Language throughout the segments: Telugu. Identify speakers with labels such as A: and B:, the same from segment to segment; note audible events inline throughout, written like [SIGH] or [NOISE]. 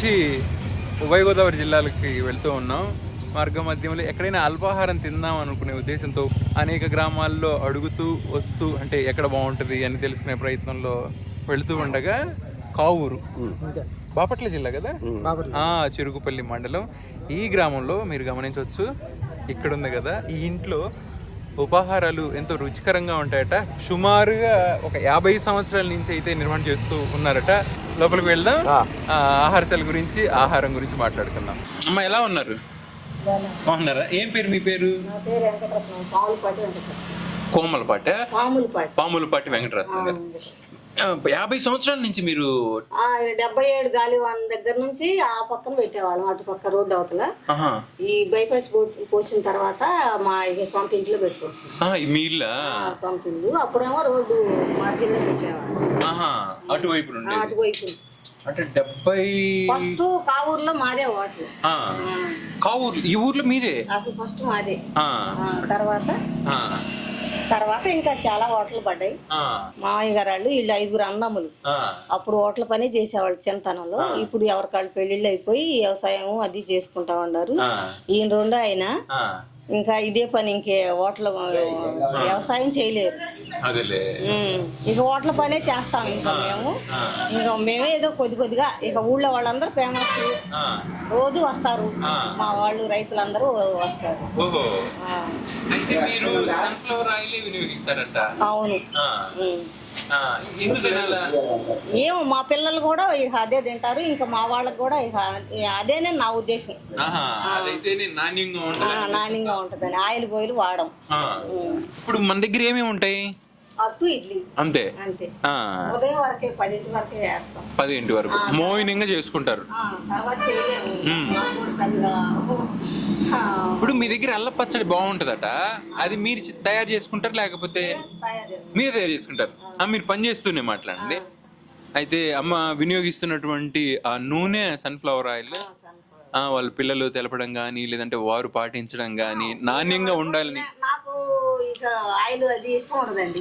A: నుంచి ఉభయ గోదావరి జిల్లాలకి వెళ్తూ ఉన్నాం. మార్గ మధ్యంలో ఎక్కడైనా అల్పాహారం తిందాం అనుకునే ఉద్దేశంతో అనేక గ్రామాల్లో అడుగుతూ వస్తూ అంటే ఎక్కడ బాగుంటుంది అని తెలుసుకునే ప్రయత్నంలో వెళుతూ ఉండగా కావూరు. బాపట్ల జిల్లా కదా? ఆ, చిరుగుపల్లి మండలం. ఈ గ్రామంలో మీరు గమనించవచ్చు ఇక్కడ ఉంది కదా ఈ ఇంట్లో ఉపాహారాలు ఎంతో రుచికరంగా ఉంటాయట. సుమారుగా ఒక యాభై సంవత్సరాల నుంచి అయితే నిర్మాణం చేస్తూ ఉన్నారట. లోపలికి వెళ్దాం. ఆ, ఆహారశాల గురించి ఆహారం గురించి మాట్లాడుకుందాం. అమ్మ ఎలా ఉన్నారు? బాగున్నారా? ఏం పేరు మీ పేరు?
B: నా పేరు వెంకటరత్నం పాములపాటి వెంకటరత్నం.
A: కోమలపాట?
B: పాములపాటి.
A: వెంకటరత్నం గారు. యాభై సంవత్సరాల నుంచి మీరు
B: ఆ, డెబ్బై ఏడు గాలివాన్ దగ్గర నుంచి ఆ పక్కన పెట్టేవాళ్ళం అటు పక్క రోడ్డు అవతల. ఈ బైపాస్ పోసిన తర్వాత మా సొంత ఇంట్లో పెట్టుకుంటున్నాం.
A: మీ ఇల్లా?
B: సొంత ఇల్లు. అప్పుడేమో రోడ్డు మార్జిన్లో పెట్టేవాళ్ళం.
A: ఆహా అటువైపు
B: అటువైపు
A: అంటే డెబ్బై
B: ఫస్ట్ కావూరులో మాదే ఓట్లు
A: ఆ, కావూరు ఈ ఊర్లో మీదే?
B: అసలు ఫస్ట్ మాదే. తర్వాత తర్వాత ఇంకా చాలా ఓట్లు పడ్డాయి.
A: ఆ,
B: మామయ్య గారు వాళ్ళు వీళ్ళు ఐదుగురు అన్నములు.
A: ఆ,
B: అప్పుడు ఓట్ల పని చేసేవాళ్ళు చిన్నతనంలో. ఇప్పుడు ఎవరికాళ్ళు పెళ్ళిళ్ళు అయిపోయి వ్యవసాయం అది చేసుకుంటా ఉన్నారు. ఈయన రెండు ఆయన.
A: ఆ,
B: ఇంకా ఇదే పని ఇంకే ఓట్ల వ్యవసాయం చేయలేరు.
A: అదేలే.
B: ఇక ఓట్ల పనే చేస్తాం ఇంకా మేము. ఇంకా మేమే ఏదో కొద్ది కొద్దిగా ఇక ఊళ్ళో వాళ్ళందరూ ఫేమస్ రోజు వస్తారు. మా వాళ్ళు రైతులందరూ వస్తారు.
A: ఓహో.
B: ఆ,
A: అయితే మీరు సన్ఫ్లవర్ ఆయిల్ వినియోగిస్తారంట?
B: అవును. ఏమో మా పిల్లలు కూడా ఇక అదే తింటారు. ఇంకా మా వాళ్ళకి కూడా ఇక అదేనే నా ఉద్దేశం.
A: నాణ్యంగా
B: ఉంటుందని ఆయిల్ బోయిలు వాడం.
A: ఆ, ఇప్పుడు మన దగ్గర ఏమేమి ఉంటాయి?
B: ఇడ్లీ.
A: అంతే.
B: అంతే.
A: ఆ,
B: ఉదయం వరకే పదింటి వరకే వేస్తాం.
A: పదింటి వరకు. మోయినంగా చేసుకుంటారు.
B: తర్వాత
A: ఇప్పుడు మీ దగ్గర అల్ల పచ్చడి బాగుంటుందట. అది మీరు తయారు చేసుకుంటారు లేకపోతే. మీరే తయారు చేసుకుంటారు. మీరు పని చేస్తూనే మాట్లాడండి. అయితే అమ్మ వినియోగిస్తున్నటువంటి ఆ నూనె సన్ఫ్లవర్ ఆయిల్. వాళ్ళ పిల్లలు తెలపడం కానీ లేదంటే వారు పాటించడం కానీ నాణ్యంగా ఉండాలని
B: నాకు ఇక ఆయిల్ అది ఇష్టం ఉండదండి.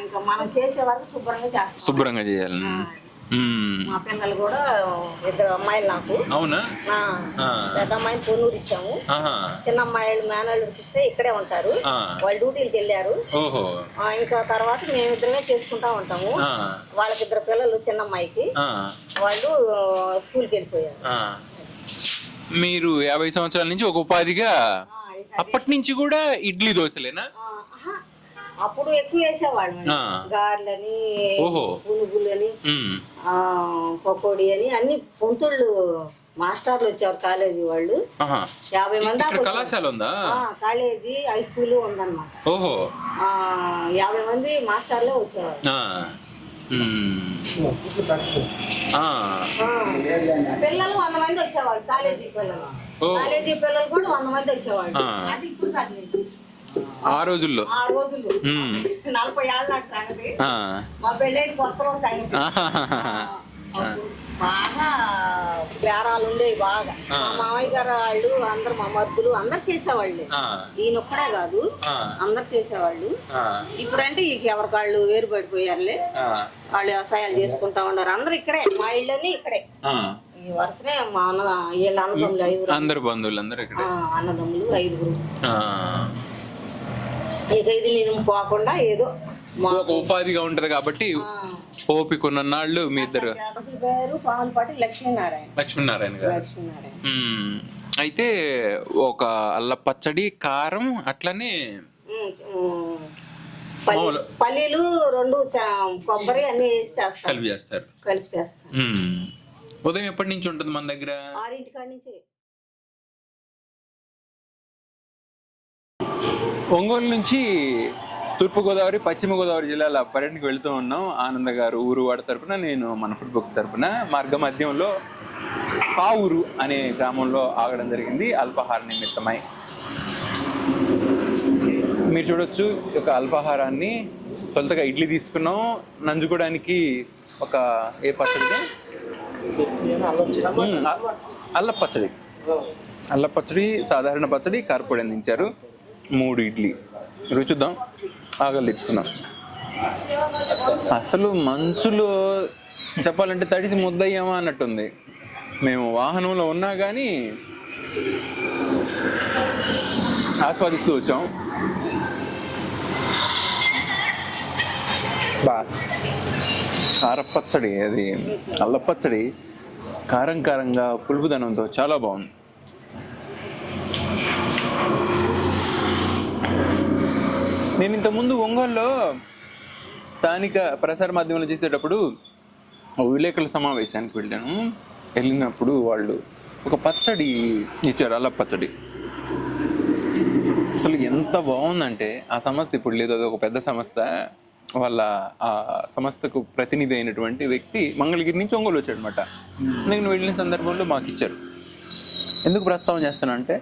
B: ఇంకా మనం చేసే వరకు శుభ్రంగా చేస్తాం.
A: శుభ్రంగా చేయాలని. మ్మ్.
B: మా పిల్లలు కూడా ఇద్దరు అమ్మాయిలు నాకు.
A: అవునా?
B: పెద్ద అమ్మాయిని పొన్నూరు ఇచ్చాము. చిన్న అమ్మాయిలు మేనల్లుడికి ఇస్తే ఇక్కడే ఉంటారు. వాళ్ళు డ్యూటీలకు వెళ్ళారు. ఇంకా తర్వాత మేమిద్దరమే చేసుకుంటా ఉంటాము.
A: ఆ,
B: వాళ్ళకి ఇద్దరు పిల్లలు చిన్న అమ్మాయికి. వాళ్ళు స్కూల్కి వెళ్ళిపోయారు.
A: మీరు యాభై సంవత్సరాల నుంచి ఒక ఉపాధిగా అప్పటి నుంచి కూడా ఇడ్లీ దోశలేనా.
B: అప్పుడు ఎక్కువ వేసేవాళ్ళు. గారెలని. పునుగులని పకోడీ అని అన్ని పొంతుళ్ళు మాస్టర్లు వచ్చారు కాలేజీ వాళ్ళు. యాభై మంది.
A: కళాశాల ఉందా
B: కాలేజీ హై స్కూల్ ఉందన్నమాట
A: ఓహో
B: యాభై మంది మాస్టర్లే.
A: ఆ,
B: పిల్లలు వంద మంది వచ్చేవాళ్ళు కాలేజీ పిల్లలు. కాలేజీ పిల్లలు కూడా వంద మంది వచ్చేవాళ్ళు
A: ఆ.
B: అది ఇప్పుడు.
A: ఆ రోజుల్లో
B: ఆ రోజులు
A: మ్మ్.
B: నలభై ఏళ్ళ నాటి సంగతి
A: ఆ.
B: మా పెళ్ళైన కొత్తలో సంగతి బాగా బేరాలు ఉండేవి బాగా మా మామయ్య గారు వాళ్ళు అందరు మా మద్దులు అందరు చేసేవాళ్ళు. ఈయన ఒక్కడే కాదు. అందరు చేసేవాళ్ళు. ఇప్పుడంటే ఇక ఎవరికాళ్ళు వేరు పడిపోయారులే. వాళ్ళు వ్యవసాయాలు చేసుకుంటా ఉన్నారు అందరు ఇక్కడే మా ఇళ్ళని ఇక్కడే. ఈ వరుసనే మా అన్న వీళ్ళ అన్నదమ్ములు ఐదుగురు
A: అందరు బంధువులు అందరు
B: అన్నదమ్ములు ఐదుగురు. ఇక ఇది మీద పోకుండా ఏదో
A: ఒక ఉపాధిగా ఉంటది కాబట్టి ఓపిక ఉన్న నాళ్ళు మీ ఇద్దరు.
B: అతని పేరు పాములపాటి లక్ష్మీనారాయణ.
A: లక్ష్మీనారాయణ గారు.
B: లక్ష్మీనారాయణ.
A: మ్మ్. అయితే ఒక అల్ల పచ్చడి కారం అట్లనే
B: ఉమ్, ఉమ్, పల్లి- పల్లీలు రెండు చ- కొబ్బరి అన్ని వేసి చేస్తాం
A: కలిపి చేస్తారు.
B: కలిపి చేస్తాం
A: మ్మ్. ఉదయం ఎప్పటి నుంచి ఉంటుంది మన దగ్గర?
B: ఆరింటి కాడి నుంచి.
A: ఒంగోలు నుంచి తూర్పుగోదావరి పశ్చిమ గోదావరి జిల్లాల పర్యటనకు వెళుతూ ఉన్నాం. ఆనంద గారు ఊరు వాడ తరపున నేను మన ఫుడ్ బుక్ తరపున. మార్గ మధ్యంలో పావురు అనే గ్రామంలో ఆగడం జరిగింది. అల్పాహార నిమిత్తమై. మీరు చూడొచ్చు ఈ యొక్క అల్పాహారాన్ని తొలుతగా ఇడ్లీ తీసుకున్నాం. నంజుకోవడానికి ఒక ఏ పచ్చడి? అల్ల పచ్చడి. అల్ల పచ్చడి సాధారణ పచ్చడి కారపొడి అందించారు. మూడు ఇడ్లీ. రుచుద్దాం ఆగలు తెచ్చుకున్నాం అసలు మంచులో చెప్పాలంటే తడిసి ముద్దయ్యామా అన్నట్టుంది. మేము వాహనంలో ఉన్నా కానీ ఆస్వాదిస్తూ వచ్చాం. బా. కారపచ్చడి అది అల్లపచ్చడి కారం కారంగా పులుపుదనంతో చాలా బాగుంది. నేను ఇంతకుముందు ఒంగోలులో స్థానిక ప్రసార మాధ్యమాలు చేసేటప్పుడు విలేకరుల సమావేశానికి వెళ్ళాను. వెళ్ళినప్పుడు వాళ్ళు ఒక పచ్చడి ఇచ్చారు అల్ల పచ్చడి. అసలు ఎంత బాగుందంటే ఆ సంస్థ ఇప్పుడు లేదు అది ఒక పెద్ద సంస్థ. వాళ్ళ ఆ సంస్థకు ప్రతినిధి అయినటువంటి వ్యక్తి మంగళగిరి నుంచి ఒంగోలు వచ్చాడనమాట. నేను వెళ్ళిన సందర్భంలో మాకు ఇచ్చారు. ఎందుకు ప్రస్తావన చేస్తానంటే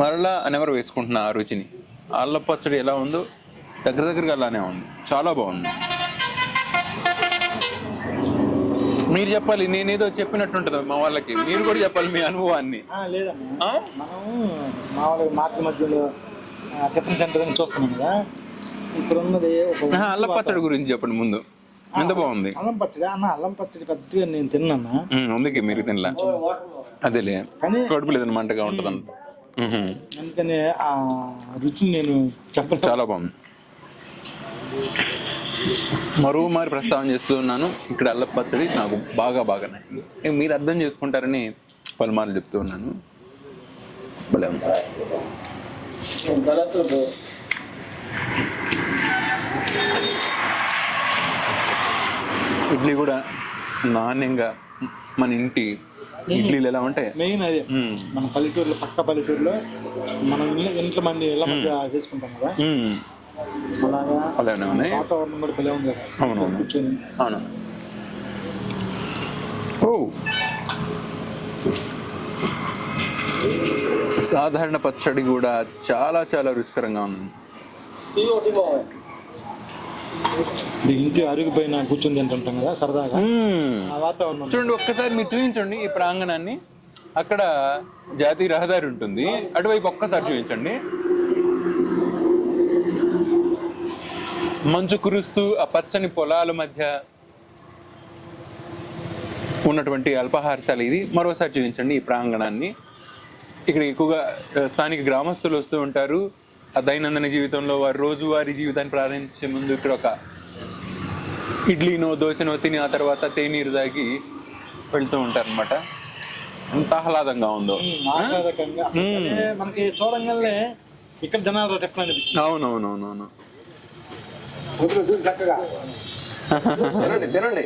A: మరలా నెవరు వేసుకుంటున్నా ఆ రుచిని. అల్ల పచ్చడి ఎలా ఉందో దగ్గర దగ్గరగా అలానే ఉంది. చాలా బాగుంది. మీరు చెప్పాలి నేనేదో చెప్పినట్టుంటుంది మా వాళ్ళకి. మీరు కూడా చెప్పాలి మీ అనుభవాన్ని.
C: ఆ, లేదమ్మా.
A: ఆ?
C: మనం మామూలుగా మార్కెట్ మధ్యలో టిఫిన్ సెంటర్ చూస్తున్నాం కదా.
A: అల్ల పచ్చడి గురించి చెప్పండి ముందు. ఎంత బాగుంది?
C: అల్లం పచ్చడి అన్న అల్లం పచ్చడి పెద్దగా నేను తిన్నాను?
A: అందుకే మీరు తినలే. అదేలే. కడుపు లేదని మంటగా ఉంటుంది అంత
C: అందుకని ఆ రుచిని నేను చెప్పలేను.
A: చాలా బాగుంది. మరో మారి ప్రస్తావన చేస్తున్నాను ఇక్కడ అల్ల పచ్చడి నాకు బాగా బాగా నచ్చింది. మీరు అర్థం చేసుకుంటారని పలుమార్లు చెప్తూ ఉన్నాను. భలే ఇడ్లీ కూడా నాణ్యంగా మన ఇంటి ఇడ్లీలు ఎలా ఉంటాయి
C: మెయిన్ అదే. మన పల్లెటూరులో పక్క పల్లెటూరులో మనం ఇంట్లో మంది మధ్య చేసుకుంటాం కదా.
A: అలానే ఉన్నాయి.
C: కూర్చొని.
A: అవును. ఓ. సాధారణ పచ్చడి కూడా చాలా చాలా రుచికరంగా ఉంది.
C: ఇంటి అరుగుపైన కూర్చొని తింటుంటాం కదా సరదాగా. వాతావరణం.
A: చూడండి ఒక్కసారి మీరు చూపించండి ఈ ప్రాంగణాన్ని. అక్కడ జాతీయ రహదారి ఉంటుంది. అటువైపు ఒక్కసారి చూపించండి. మంచు కురుస్తూ ఆ పచ్చని పొలాల మధ్య ఉన్నటువంటి అల్పాహారశాల ఇది. మరోసారి చూపించండి ఈ ప్రాంగణాన్ని. ఇక్కడ ఎక్కువగా స్థానిక గ్రామస్తులు వస్తూ ఉంటారు. ఆ దైనందిన జీవితంలో వారి రోజువారీ జీవితాన్ని ప్రారంభించే ముందు ఇక్కడ ఒక ఇడ్లీనో దోశనో తిని ఆ తర్వాత తేనీరు తాగి వెళ్తూ ఉంటారు అనమాట ఎంత ఆహ్లాదంగా ఉందో.
C: మనకి చూడంగానే ఇక్కడ జనాలు టిఫిన్
D: తినండి తినండి.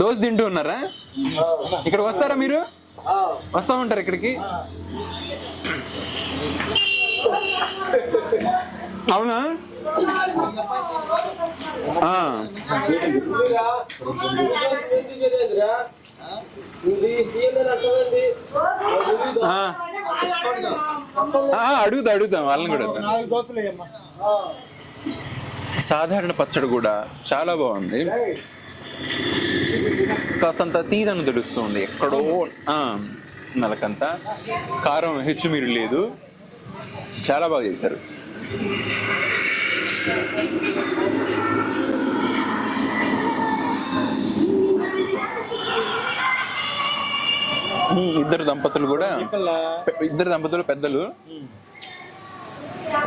A: దోశ తింటూ ఉన్నారా? ఇక్కడ వస్తారా మీరు? వస్తా ఉంటారు ఇక్కడికి. అవునా? అడుగుతా అడుగుతాం వాళ్ళని కూడా అడుగుతాం
C: నాలుగు దోశలు వేయమ్మా
A: సాధారణ పచ్చడి కూడా చాలా బాగుంది. కాస్తంత తీదను తెలుస్తుంది ఎక్కడో నలకంత. కారం హెచ్చు మీరు లేదు. చాలా బాగా చేశారు. ఇద్దరు దంపతులు కూడా ఇద్దరు దంపతులు పెద్దలు.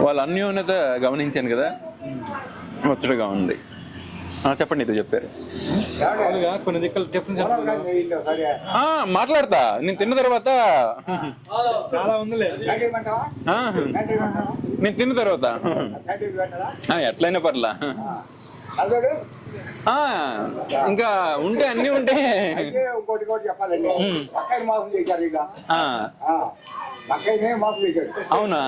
A: వాళ్ళ అన్యోన్యత గమనించాను కదా. ముచ్చటగా ఉంది. ఆ, చెప్పండి ఇది చెప్పారు.
C: కొన్ని దిక్కలు టిఫిన్
A: మాట్లాడతా. నేను తిన్న తర్వాత
C: చాలా ఉందిలే.
A: ఆ, నేను తిన్న తర్వాత. ఎట్లయినా పర్లా. ఇంకా ఉంటే అన్నీ ఉంటే.
D: ఇంకోటి కూడా చెప్పాలండి. పక్కన మాసం చేశారు ఇలా
A: ఆ,
D: పక్కనే మాసం చేశాడు
A: అవునా?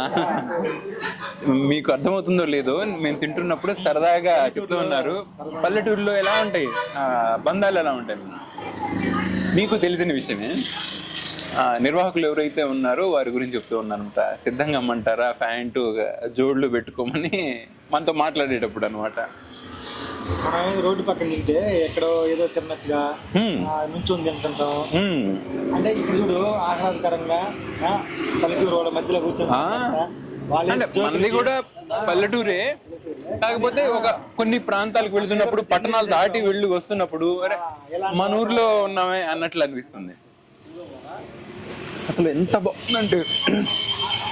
A: మీకు అర్థమవుతుందో లేదో మేము తింటున్నప్పుడు సరదాగా చెప్తూ ఉన్నారు. పల్లెటూరులో ఎలా ఉంటాయి? బంధాలు ఎలా ఉంటాయి? మీకు తెలిసిన విషయమే. నిర్వాహకులు ఎవరైతే ఉన్నారో వారి గురించి చెప్తూ ఉన్నారంట సిద్ధంగా అమ్మంటారా? ప్యాంటు జోడ్లు పెట్టుకోమని మనతో మాట్లాడేటప్పుడు అనమాట
C: మనం రోడ్డు పక్కన తింటే ఎక్కడో ఏదో తిన్నట్టుగా నుంచొని తింటుంటాం. అంటే ఇప్పుడు చూడు ఆహ్లాదకరంగా పల్లెటూరు వాళ్ళ మధ్యలో కూర్చొని
A: కూడా పల్లెటూరే. కాకపోతే ఒక కొన్ని ప్రాంతాలకు వెళ్తున్నప్పుడు పట్టణాలు దాటి వెళ్ళి వస్తున్నప్పుడు మన ఊర్లో ఉన్నామే అన్నట్లు అనిపిస్తుంది. అసలు ఎంత బాగుందంటే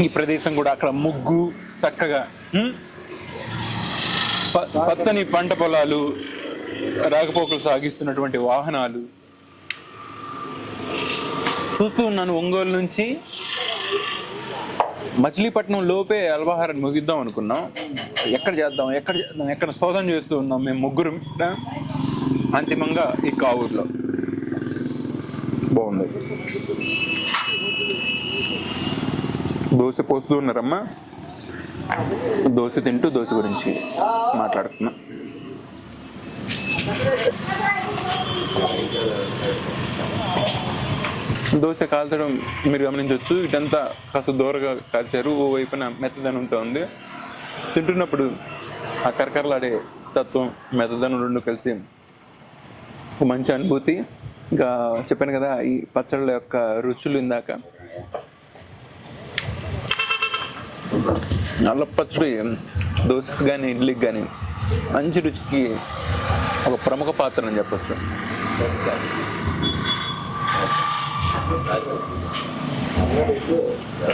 A: ఈ ప్రదేశం కూడా అక్కడ ముగ్గు చక్కగా పచ్చని పంట పొలాలు రాకపోకలు సాగిస్తున్నటువంటి వాహనాలు. చూస్తూ ఉన్నాను ఒంగోలు నుంచి. మచిలీపట్నం లోపే అల్పాహారాన్ని ముగిద్దాం అనుకున్నాం. ఎక్కడ చేద్దాం ఎక్కడ చేద్దాం ఎక్కడ శోధన చేస్తూ ఉన్నాం మేము ముగ్గురు అంతిమంగా ఈ కావూరులో. బాగుంది. దోశ పోస్తూ ఉన్నారమ్మా. దోశ తింటూ దోశ గురించి మాట్లాడుతున్నాం. దోశ కాల్చడం మీరు గమనించవచ్చు ఇదంతా కాస్త దూరగా కాల్చారు. ఓ వైపున మెత్తదనంతో ఉంది. తింటున్నప్పుడు ఆ కరకరలాడే తత్వం మెత్తదనం రెండు కలిసి ఒక మంచి అనుభూతి. ఇంకా చెప్పాను కదా ఈ పచ్చళ్ళ యొక్క రుచులు ఇందాక. అల్ల పచ్చడి దోశకి కానీ ఇడ్లీకి కానీ మంచి రుచికి ఒక ప్రముఖ పాత్ర అని చెప్పొచ్చు.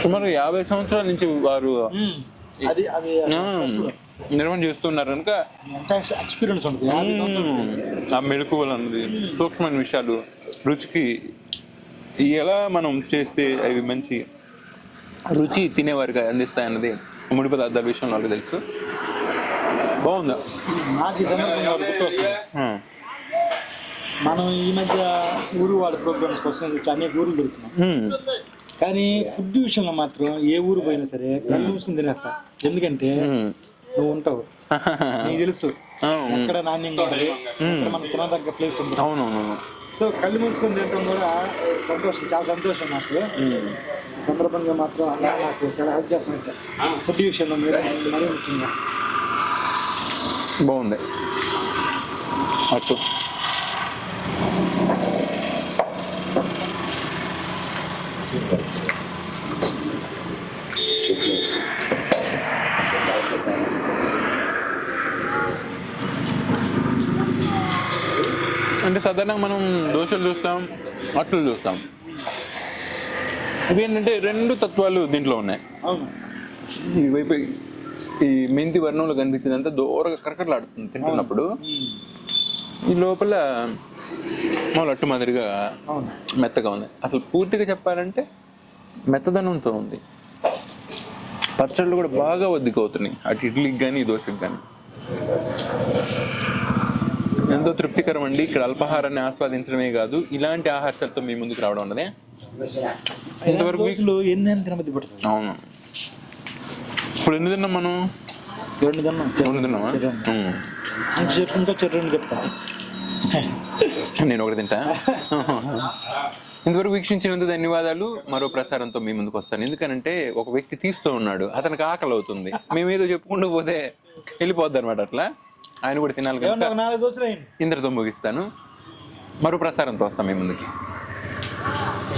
A: సుమారు యాభై సంవత్సరాల నుంచి వారు
C: అది అది
A: ఆ, నిర్వహణ చేస్తున్నారు కనుక
C: ఎంత ఎక్స్పీరియన్స్ ఉంటుంది.
A: ఆ మెళకువలు అన్నది సూక్ష్మమైన విషయాలు రుచికి ఎలా మనం చేస్తే అవి మంచి రుచి తినేవారికి అందిస్తాయన్నది ముడి పదార్థాల విషయంలో వాళ్ళకి తెలుసు. బాగుందా?
C: మనం ఈ మధ్య ఊరు వాళ్ళ ప్రోగ్రామ్స్ కోసం అనేక ఊర్లు దొరుకుతున్నాం కానీ ఫుడ్ విషయంలో మాత్రం ఏ ఊరు పోయినా సరే కళ్ళు మూసుకుని తినేస్తా. ఎందుకంటే. నువ్వు ఉంటావు. [LAUGHS] నీకు తెలుసు. ఎక్కడ నాణ్యంగా మనం తినదగ్గ ప్లేస్ ఉంటుంది.
A: అవునవును
C: సో కళ్ళు మూసుకొని తినడం కూడా సంతోషం చాలా సంతోషం నాకు. సందర్భంగా మాత్రం అలా నాకు చాలా హెల్ప్ చేస్తున్నట్టు ఫుడ్ విషయంలో మీరు మరీ ముఖ్యంగా.
A: బాగుంది. అటు. అంటే సాధారణంగా మనం దోశలు చూస్తాం అట్లు చూస్తాం. ఇవి ఏంటంటే రెండు తత్వాలు దీంట్లో ఉన్నాయి.
C: అవును.
A: ఈ మెంతి వర్ణంలో కనిపించిందంతా దూరంగా కరకరలాడుతుంది తింటున్నప్పుడు. ఈ లోపల మామూలు అట్టు మాదిరిగా మెత్తగా ఉంది. అసలు పూర్తిగా చెప్పాలంటే మెత్తదనంతో ఉంది. పచ్చళ్ళు కూడా బాగా ఒద్దికవుతున్నాయి అటు ఇడ్లీకి కానీ దోశకి కానీ ఎంతో తృప్తికరం అండి. ఇక్కడ అల్పాహారాన్ని ఆస్వాదించడమే కాదు ఇలాంటి ఆహారాలతో మీ ముందుకు రావడం ఉన్నదే ఇంతవరకు అవును. ఇప్పుడు ఎన్ని తిన్నాం మనం?
C: రెండు తిన్నాం.
A: రెండు తిన్నామా.
C: ఇంకా చెప్తా.
A: నేను ఒకటి తింటా. ఇంతవరకు వీక్షించినందుకు ధన్యవాదాలు. మరో ప్రసారంతో మీ ముందుకు వస్తాను. ఎందుకనంటే ఒక వ్యక్తి తీస్తూ ఉన్నాడు. అతనికి ఆకలి అవుతుంది మేమేదో చెప్పుకుంటూ పోతే వెళ్ళిపోద్ది అనమాట అట్లా. ఆయన కూడా తినాలి ఇంద్రతో ముగిస్తాను. మరో ప్రసారంతో వస్తాం మీ ముందుకి.